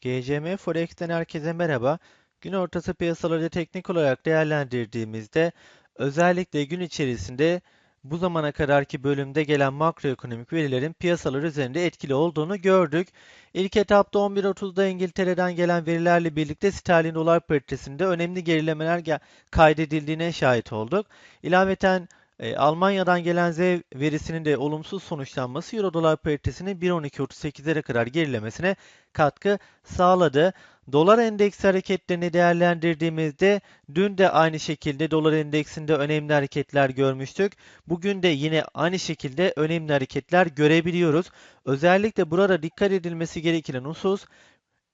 GCM Forex'ten herkese merhaba. Gün ortası piyasaları teknik olarak değerlendirdiğimizde özellikle gün içerisinde bu zamana kadarki bölümde gelen makroekonomik verilerin piyasalar üzerinde etkili olduğunu gördük. İlk etapta 11.30'da İngiltere'den gelen verilerle birlikte sterlin dolar paritesinde önemli gerilemeler kaydedildiğine şahit olduk. İlaveten e, Almanya'dan gelen Z verisinin de olumsuz sonuçlanması Euro dolar paritesinin 1.12.38'lere kadar gerilemesine katkı sağladı. Dolar endeksi hareketlerini değerlendirdiğimizde dün de aynı şekilde dolar endeksinde önemli hareketler görmüştük. Bugün de yine aynı şekilde önemli hareketler görebiliyoruz. Özellikle burada dikkat edilmesi gereken husus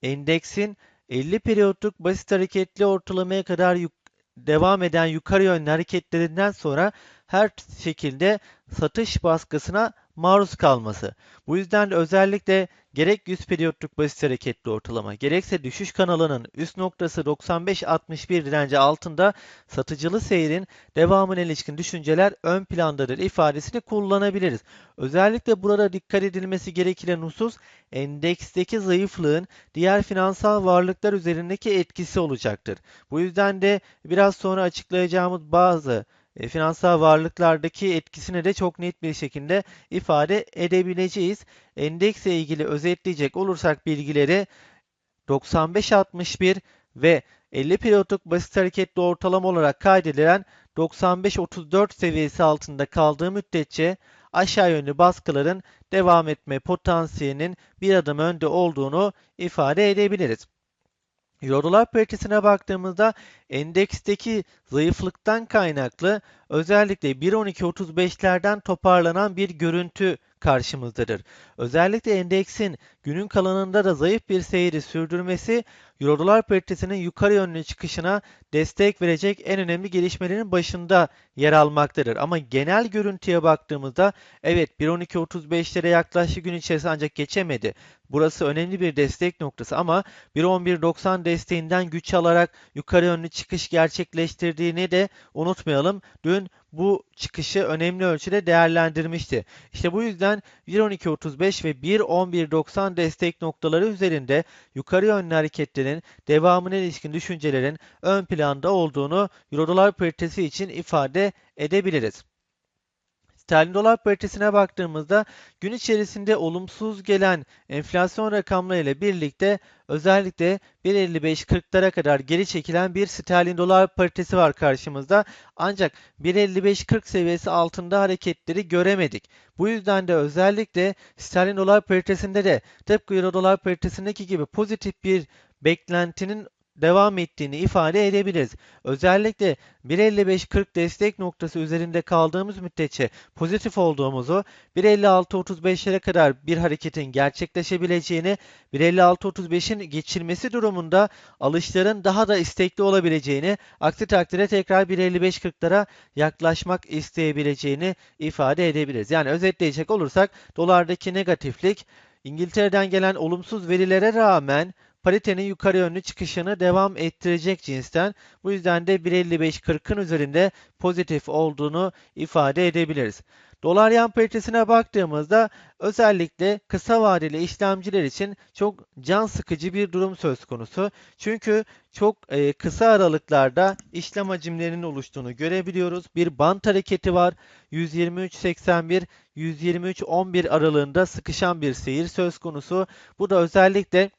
endeksin 50 periyotluk basit hareketli ortalamaya kadar devam eden yukarı yönlü hareketlerinden sonra her şekilde satış baskısına maruz kalması. Bu yüzden de özellikle gerek 100 periyotluk basit hareketli ortalama gerekse düşüş kanalının üst noktası 95-61 direnci altında satıcılı seyrin devamına ilişkin düşünceler ön plandadır ifadesini kullanabiliriz. Özellikle burada dikkat edilmesi gereken husus endeksteki zayıflığın diğer finansal varlıklar üzerindeki etkisi olacaktır. Bu yüzden de biraz sonra açıklayacağımız bazı e, finansal varlıklardaki etkisini de çok net bir şekilde ifade edebileceğiz. Endeksle ilgili özetleyecek olursak bilgileri 95-61 ve 50 periyotluk basit hareketli ortalama olarak kaydedilen 95-34 seviyesi altında kaldığı müddetçe aşağı yönlü baskıların devam etme potansiyelinin bir adım önde olduğunu ifade edebiliriz. Euro dolar paritesine baktığımızda endeksteki zayıflıktan kaynaklı özellikle 1.12.35'lerden toparlanan bir görüntü karşımızdadır. Özellikle endeksin günün kalanında da zayıf bir seyri sürdürmesi Eurodolar paritesinin yukarı yönlü çıkışına destek verecek en önemli gelişmelerin başında yer almaktadır. Ama genel görüntüye baktığımızda evet 1.12.35'lere yaklaştı gün içerisinde ancak geçemedi. Burası önemli bir destek noktası ama 1.11.90 desteğinden güç alarak yukarı yönlü çıkış gerçekleştirdiğini de unutmayalım. Dün bu çıkışı önemli ölçüde değerlendirmişti. İşte bu yüzden 1.12.35 ve 1.11.90 destek noktaları üzerinde yukarı yönlü hareketlerin devamına ilişkin düşüncelerin ön planda olduğunu Eurodolar paritesi için ifade edebiliriz. Sterlin dolar paritesine baktığımızda gün içerisinde olumsuz gelen enflasyon rakamları ile birlikte özellikle 1.55-40'lara kadar geri çekilen bir sterlin dolar paritesi var karşımızda. Ancak 1.55-40 seviyesi altında hareketleri göremedik. Bu yüzden de özellikle sterlin dolar paritesinde de tıpkı euro dolar paritesindeki gibi pozitif bir beklentinin devam ettiğini ifade edebiliriz. Özellikle 1.55-40 destek noktası üzerinde kaldığımız müddetçe pozitif olduğumuzu, 1.56-35'lere kadar bir hareketin gerçekleşebileceğini, 1.56-35'in geçilmesi durumunda alışların daha da istekli olabileceğini, aksi takdirde tekrar 1.55-40'lara yaklaşmak isteyebileceğini ifade edebiliriz. Yani özetleyecek olursak dolardaki negatiflik İngiltere'den gelen olumsuz verilere rağmen paritenin yukarı yönlü çıkışını devam ettirecek cinsten. Bu yüzden de 1.55-40'ın üzerinde pozitif olduğunu ifade edebiliriz. Dolar yan paritesine baktığımızda özellikle kısa vadeli işlemciler için çok can sıkıcı bir durum söz konusu. Çünkü çok e, kısa aralıklarda işlem hacimlerinin oluştuğunu görebiliyoruz. Bir bant hareketi var. 123.81 123.11 aralığında sıkışan bir seyir söz konusu. Bu da özellikle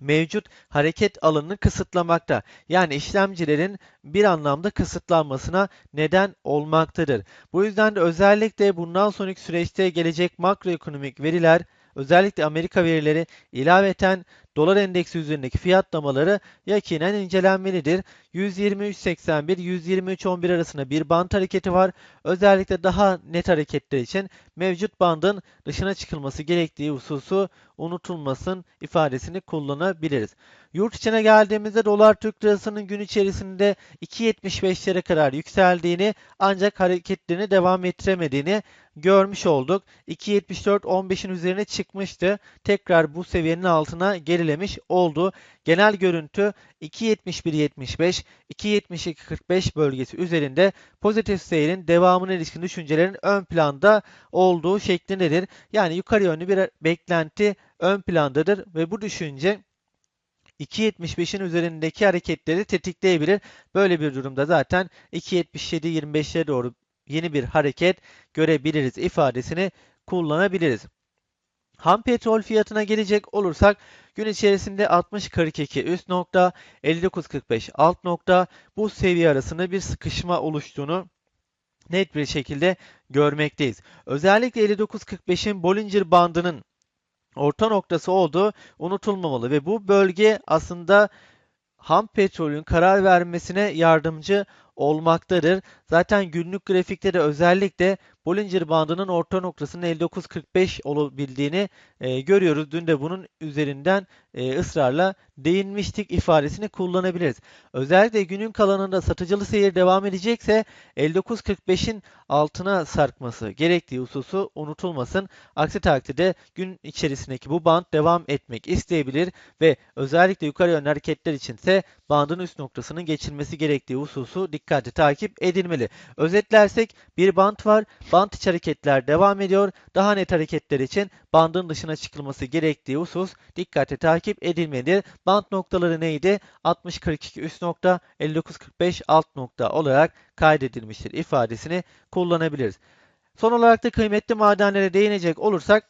mevcut hareket alanını kısıtlamakta. Yani işlemcilerin bir anlamda kısıtlanmasına neden olmaktadır. Bu yüzden de özellikle bundan sonraki süreçte gelecek makroekonomik veriler özellikle Amerika verileri ilaveten dolar endeksi üzerindeki fiyatlamaları yakinen incelenmelidir. 123.81-123.11 arasında bir band hareketi var. Özellikle daha net hareketler için mevcut bandın dışına çıkılması gerektiği hususu unutulmasın ifadesini kullanabiliriz. Yurt içine geldiğimizde dolar Türk lirasının gün içerisinde 2.75'lere kadar yükseldiğini ancak hareketlerini devam ettiremediğini görmüş olduk. 2.74-15'in üzerine çıkmıştı. Tekrar bu seviyenin altına gerilemiş oldu. Genel görüntü 2.71-75, 2.72-45 bölgesi üzerinde pozitif seyrin devamına ilişkin düşüncelerin ön planda olduğu şeklindedir. Yani yukarı yönlü bir beklenti ön plandadır ve bu düşünce 2.75'in üzerindeki hareketleri tetikleyebilir. Böyle bir durumda zaten 2.77-25'lere doğru yeni bir hareket görebiliriz ifadesini kullanabiliriz. Ham petrol fiyatına gelecek olursak gün içerisinde 60.42 üst nokta, 59.45 alt nokta bu seviye arasında bir sıkışma oluştuğunu net bir şekilde görmekteyiz. Özellikle 59.45'in Bollinger bandının orta noktası olduğu unutulmamalı ve bu bölge aslında ham petrolün karar vermesine yardımcı olmaktadır. Zaten günlük grafikte de özellikle Bollinger bandının orta noktasının 59.45 olabildiğini e, görüyoruz. Dün de bunun üzerinden e, ısrarla değinmiştik ifadesini kullanabiliriz. Özellikle günün kalanında satıcılı seyir devam edecekse 59.45'in altına sarkması gerektiği hususu unutulmasın. Aksi takdirde gün içerisindeki bu band devam etmek isteyebilir ve özellikle yukarı yönlü hareketler içinse bandın üst noktasının geçilmesi gerektiği hususu dikkatli takip edilmeli. Özetlersek bir band var. Band içi hareketler devam ediyor. Daha net hareketler için bandın dışına çıkılması gerektiği husus dikkatli takip edilmelidir. Band noktaları neydi? 60-42 üst nokta, 59-45 alt nokta olarak kaydedilmiştir ifadesini kullanabiliriz. Son olarak da kıymetli madenlere değinecek olursak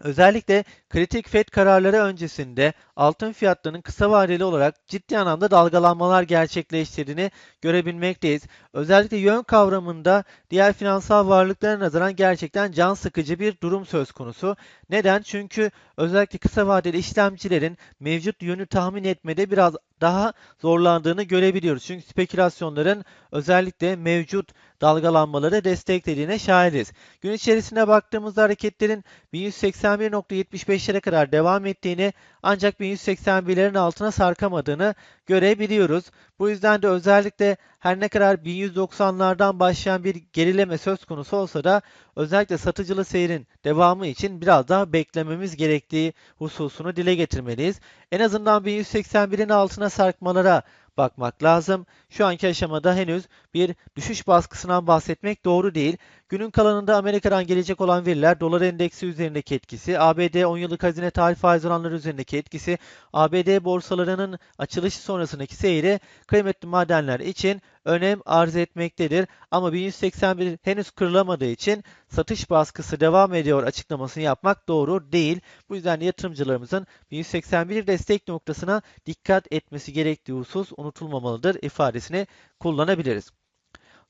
Özellikle kritik FED kararları öncesinde altın fiyatlarının kısa vadeli olarak ciddi anlamda dalgalanmalar gerçekleştirdiğini görebilmekteyiz. Özellikle yön kavramında diğer finansal varlıklara nazaran gerçekten can sıkıcı bir durum söz konusu. Neden? Çünkü özellikle kısa vadeli işlemcilerin mevcut yönü tahmin etmede biraz daha zorlandığını görebiliyoruz. Çünkü spekülasyonların özellikle mevcut dalgalanmaları desteklediğine şahidiz. Gün içerisinde baktığımızda hareketlerin 1181.75'lere kadar devam ettiğini ancak 1181'lerin altına sarkamadığını görebiliyoruz. Bu yüzden de özellikle her ne kadar 1190'lardan başlayan bir gerileme söz konusu olsa da özellikle satıcılı seyrin devamı için biraz daha beklememiz gerektiği hususunu dile getirmeliyiz. En azından 1181'in altına sarkmalara bakmak lazım. Şu anki aşamada henüz bir düşüş baskısından bahsetmek doğru değil. Günün kalanında Amerika'dan gelecek olan veriler dolar endeksi üzerindeki etkisi, ABD 10 yıllık hazine tahvil faiz oranları üzerindeki etkisi, ABD borsalarının açılışı sonrasındaki seyri kıymetli madenler için önem arz etmektedir. Ama 1181 henüz kırılamadığı için satış baskısı devam ediyor açıklamasını yapmak doğru değil. Bu yüzden yatırımcılarımızın 1181 destek noktasına dikkat etmesi gerektiği husus unutulmamalıdır ifadesini kullanabiliriz.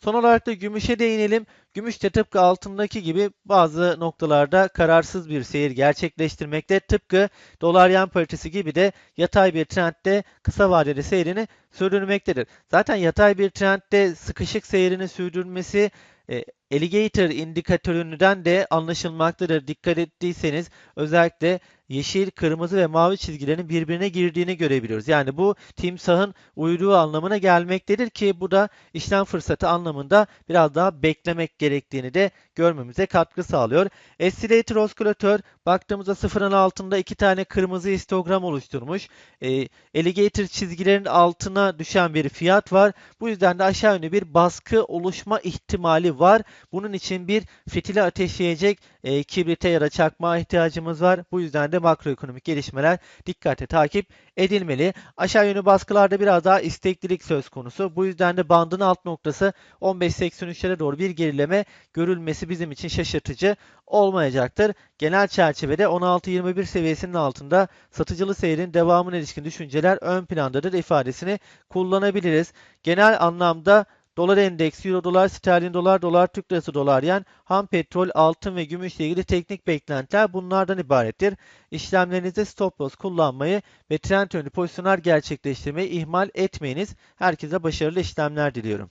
Son olarak da gümüşe değinelim. Gümüş de tıpkı altındaki gibi bazı noktalarda kararsız bir seyir gerçekleştirmekte. Tıpkı dolar yen paritesi gibi de yatay bir trendde kısa vadeli seyrini sürdürmektedir. Zaten yatay bir trendde sıkışık seyrini sürdürmesi e, Alligator indikatöründen de anlaşılmaktadır. Dikkat ettiyseniz özellikle yeşil, kırmızı ve mavi çizgilerin birbirine girdiğini görebiliyoruz. Yani bu timsahın uyruğu anlamına gelmektedir ki bu da işlem fırsatı anlamında biraz daha beklemek gerektiğini de görmemize katkı sağlıyor. Oscillator oskülatör baktığımızda sıfırın altında iki tane kırmızı histogram oluşturmuş. E, alligator çizgilerin altına düşen bir fiyat var. Bu yüzden de aşağı yönlü bir baskı oluşma ihtimali var. Bunun için bir fitili ateşleyecek e, kibrite ya da çakmağa ihtiyacımız var. Bu yüzden de makroekonomik gelişmeler dikkatle takip edilmeli. Aşağı yönlü baskılarda biraz daha isteklilik söz konusu. Bu yüzden de bandın alt noktası 15.83'lere doğru bir gerileme görülmesi bizim için şaşırtıcı olmayacaktır. Genel çerçevede 16.21 seviyesinin altında satıcılı seyrin devamına ilişkin düşünceler ön plandadır ifadesini kullanabiliriz. Genel anlamda Dolar endeksi, euro dolar, sterlin dolar, dolar, Türk lirası dolar yen, ham petrol, altın ve gümüşle ilgili teknik beklentiler bunlardan ibarettir. İşlemlerinizde stop loss kullanmayı ve trend yönlü pozisyonlar gerçekleştirmeyi ihmal etmeyiniz. Herkese başarılı işlemler diliyorum.